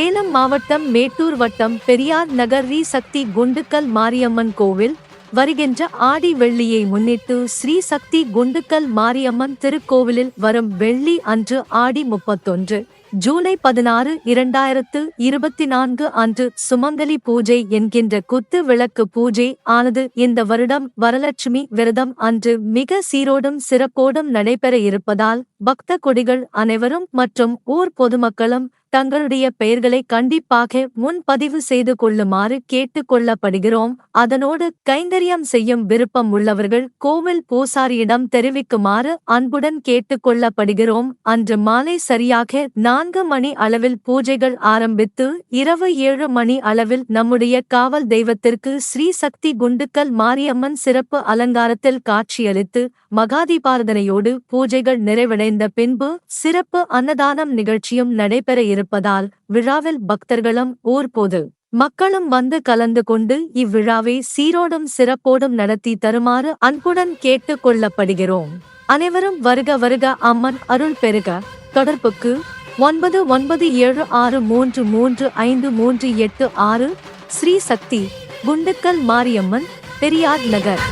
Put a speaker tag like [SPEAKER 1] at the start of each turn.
[SPEAKER 1] சேலம் மாவட்டம் மேட்டூர் வட்டம் பெரியார் நகர் ரீ சக்தி குண்டுக்கல் மாரியம்மன் கோவில் வருகின்ற ஆடி வெள்ளியை முன்னிட்டு ஸ்ரீ சக்தி குண்டுக்கல் மாரியம்மன் திருக்கோவிலில் வரும் வெள்ளி அன்று ஆடி முப்பத்தொன்று. ஜூலை பதினாறு இரண்டாயிரத்து இருபத்தி நான்கு அன்று சுமங்கலி பூஜை என்கின்ற குத்து விளக்கு பூஜை ஆனது இந்த வருடம் வரலட்சுமி விரதம் அன்று மிக சீரோடும் சிறப்போடும் நடைபெற இருப்பதால் பக்த கொடிகள் அனைவரும் மற்றும் ஊர் பொதுமக்களும் தங்களுடைய பெயர்களை கண்டிப்பாக முன்பதிவு செய்து கொள்ளுமாறு கேட்டுக் கொள்ளப்படுகிறோம். அதனோடு கைங்கரியம் செய்யும் விருப்பம் உள்ளவர்கள் கோவில் பூசாரியிடம் தெரிவிக்குமாறு அன்புடன் கேட்டுக் கொள்ளப்படுகிறோம். அன்று மாலை சரியாக நான்கு மணி அளவில் பூஜைகள் ஆரம்பித்து இரவு ஏழு மணி அளவில் நம்முடைய காவல் தெய்வத்திற்கு ஸ்ரீ சக்தி குண்டுக்கல் மாரியம்மன் சிறப்பு அலங்காரத்தில் காட்சியளித்து மகாதிபாரதனையோடு பூஜைகள் நிறைவடைந்த பின்பு சிறப்பு அன்னதானம் நிகழ்ச்சியும் நடைபெற இருப்பதால் விழாவில் பக்தர்களும் ஊர் பொது மக்களும் வந்து கலந்து கொண்டு இவ்விழாவை சீரோடும் சிறப்போடும் நடத்தி தருமாறு அன்புடன் கேட்டுக் கொள்ளப்படுகிறோம். அனைவரும் வருக வருக அம்மன் அருள் பெருக. தொடர்புக்கு ஒன்பது ஒன்பது ஏழு ஆறு மூன்று மூன்று ஐந்து மூன்று எட்டு ஆறு ஸ்ரீ சக்தி குண்டுக்கல் மாரியம்மன் பெரியார் நகர்.